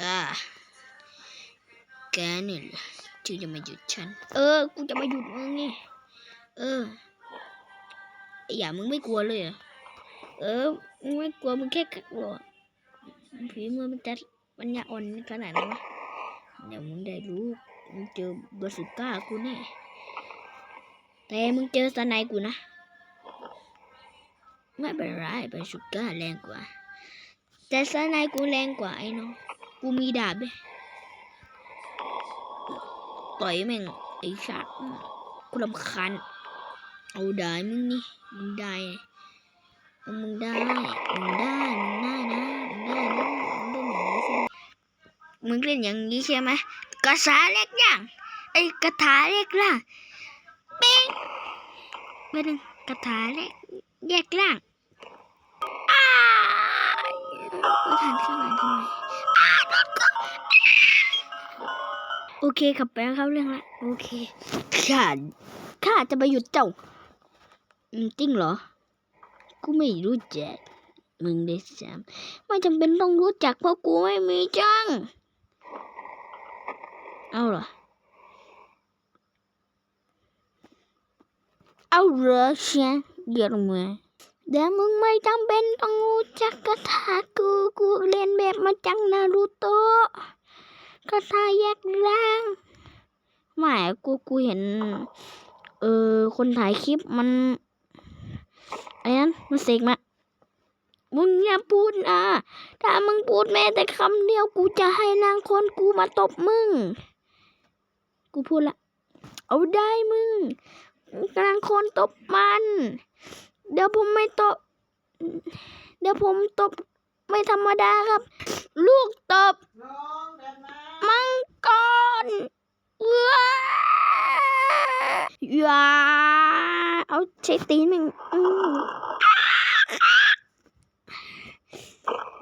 อ่าแกนี่แหละที่จะมาหยุดฉัน เออ กูจะมาหยุดมึงไง เออไอ้อย่ามึงไม่กลัวเลยเหรอเออ มึงไม่กลัว มึงแค่กลัวผีมือมันจะปัญญาอ่อนขนาดนั้นวะเดี๋ยวมึงได้รู้ มึงเจอบาสุก้ากูแน่ แต่มึงเจอสไนกูนะ ไม่เป็นไรบาสุก้าแรงกว่า แต่สไนกูแรงกว่าไอ้น้อง กูมีดาบด้วยต่อยแม่งไอ้สัตว์กูรำคาญเอาได้มึงนี่มึงได้มึงได้มึงได้มึงได้นะมึงได้นะมึงเล่นอย่างนี้ใช่ไหมมึงเล่นอย่างนี้ใช่ไหมกระสาเล็กอย่างไอ้กระถาเล็กล่างเป้งไม่นึงกระถาเล็กแยกล่าง ไม่ทันข้างหลังทำไมอ้าโดนกูโอเคขับไปเข้าเรื่องละโอเคข้าข้าจะไปหยุดเจ้าอืมจริงเหรอ กูไม่รู้จักมึงได้ซ้ำไม่จำเป็นต้องรู้จักเพราะกูไม่มีจัง เอาเหรอ เอาเหรอเชียเดี๋ยวมึง เดี๋ยวมึงไม่จำเป็นต้องรู้จักคาถากูกูเรียนแบบมาจากนารูโตะคาถาแยกร่างไม่กูกูเห็น เออคนถ่ายคลิปมันไอ้นั้นมันเสกมามึงอย่าพูดนะถ้ามึงพูดแม้แต่คำเดียวกูจะให้นางคนกูมาตบมึง กูพูดละ เอาได้มึงกำลังคนตบมัน เดี๋ยวผมไม่ตบ เดี๋ยวผมตบไม่ธรรมดาครับ ลูกตบ มังกรว้าอย่าเอาใช้ตีนมึงอืม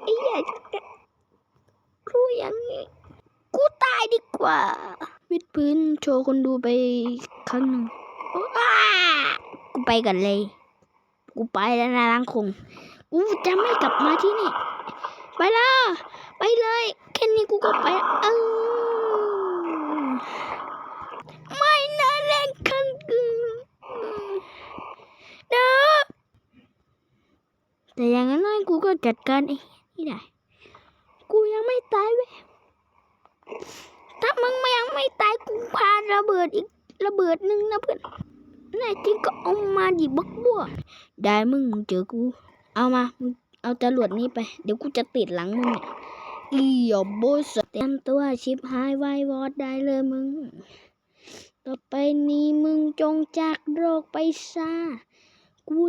ไอ้เหี้ยรู้อย่างนี้กูตายดีกว่า วิดพื้นโชว์คนดูไปครั้งหนึ่งกูไปกันเลย กูไปแล้วนะลังคงกูจะไม่กลับมาที่นี่ ไปล้วไปเลยแค่นี้กูก็ไปเออไม่นะแรงคันกูเด้อแต่อย่างนั้นกูก็จัดการไอ้นี่ได้กูยังไม่ตายเว้ยถ้ามึงยังไม่ตายกูพาระเบิดอีกระเบิดหนึ่งนะเพื่อน แน่จริงก็เอามาดิบักบัวได้มึงมึงเจอกู เอามาเอาจรวดนี้ไป เดี๋ยวกูจะติดหลังมึงเนี่ยอีหยอบโบสเตรียมตัวชิปหายไววอดได้เลยมึง ต่อไปนี้มึงจงจากโรคไปซะกู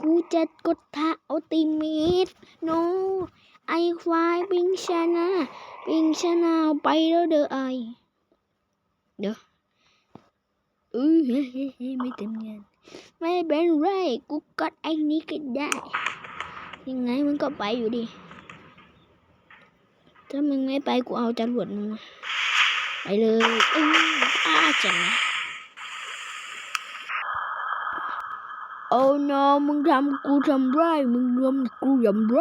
กูจะกดท่าอัลติเมทโนไอควายปิงชนะปิงชนะไปแล้วเด้อไอเดี๋ยว เออเฮ้ยไม่เต็มเงินไม่เป็นไรกูกดไอ้นี้ก็ได้ ยังไงมึงก็ไปอยู่ดิถ้ามึงไม่ไปกูเอาจรวดมึงไปเลยอืออ้าจังนะโอ้ no มึงทำกูทำไรมึงทำกูทำไร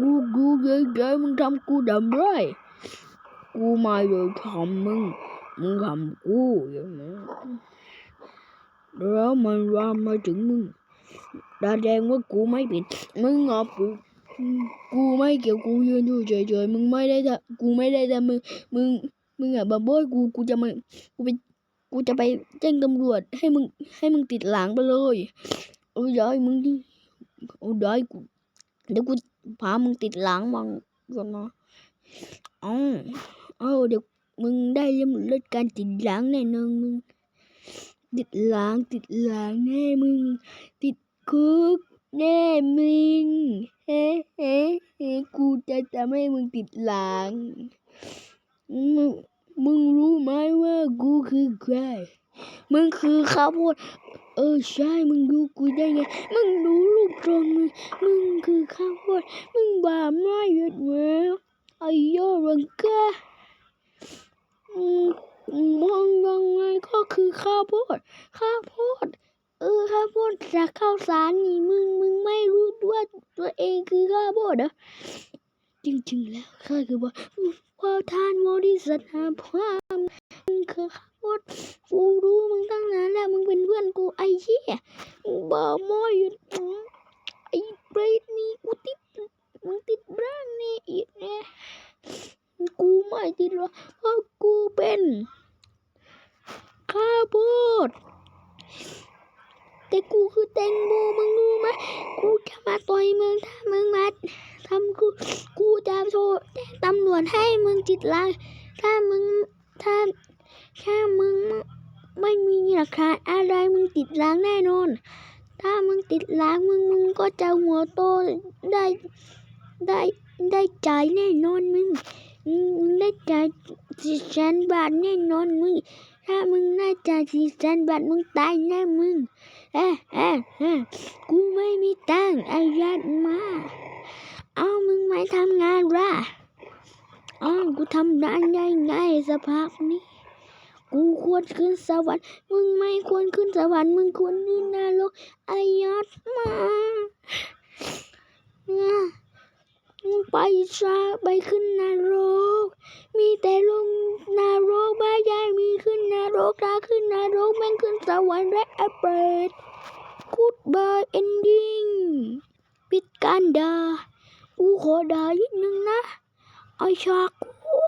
กูกูเยเกยมึงทำกูทำไรกูมาเลยทำมึง มึงทำกูอย่างนี้แล้วมันรามาถึงมึงแดงว่ากูไม่ผิดมึงอะกูกูไม่เกี่ยวกูยืนอยู่เฉยๆมึงไม่ได้ทำกูไม่ได้ทำมึงมึงมึงอะบัมโบยกูกูจะมากูไปกูจะไปแจ้งตำรวจให้มึงให้มึงติดหลังไปเลยเอาได้มึงดิเอาได้กูเดี๋ยวกูพามึงติดหลังมังก่อนนะอ๋อเอาเดี๋ยว มึงได้เรื่องลดการติดหลังแน่นอนมึง ติดหลังติดหลังแน่มึง ติดคุกแน่มึงเฮ้เฮ้เฮ้กูจะทำให้มึงติดหลังมึงมึงรู้ไหมว่ากูคือใคร มึงคือข้าวโพดเออใช่ มึงรู้กูได้ไง มึงรู้ลูกตรงมึง มึงคือข้าวโพดมึงบาปไม่หยุดเว้ยไอ้ยอรังกา มองยังไงก็คือข้าวโพด ข้าวโพด เออข้าวโพดจากข้าวสารนี่มึงมึงไม่รู้ว่าตัวเองคือข้าวโพดเหรอจริงๆแล้วข้าคือว่าว่าท่านบริษัทหาความมึงคือขับรถกูรู้มึงตั้งนานแล้วมึงเป็นเพื่อนกูไอ้เหี้ยมึงบ้าหมออยู่อืมไอ้เบรดนี่กูติดมึงติดแบรนด์นี่อีกแน่กูไม่ติดหรอกเพราะกูเป็น ข้าวโพดแต่กูคือแตงโมมึงรู้ไหมกูจะมาต่อยมึงถ้ามึงมาทำกูกูจะโทรแจ้งตำรวจให้มึงจิตล้างถ้ามึงถ้าถ้ามึงไม่มีหลักฐานอะไรมึงติดล้างแน่นอน ถ้ามึงติดล้างมึงมึงก็จะหัวโตได้ได้ได้จ่ายแน่นอนมึงมึงได้จ่ายสี่แสนบาทแน่นอนมึง ถ้ามึงได้จ่ายสี่แสนบาทมึงตายแน่มึงเอ๊ะเอ๊ะเอ๊ะกูไม่มีตังค์ไอ้ยัดมา เอามึงไม่ทำงานละอ้าวกูทำได้ไงไงสภาพนี้กูควรขึ้นสวรรค์ มึงไม่ควรขึ้นสวรรค์ มึงควรขึ้นนรกอ้ยอดมา ไปซะไปขึ้นนรก มีแต่ลงนรกบ้ายายมีขึ้นนรกถ้าขึ้นนรกแม่งขึ้นสวรรค์และอเปิด Goodbye ending ปิดการด่ากูขอด่านิดนึงนะไอชากู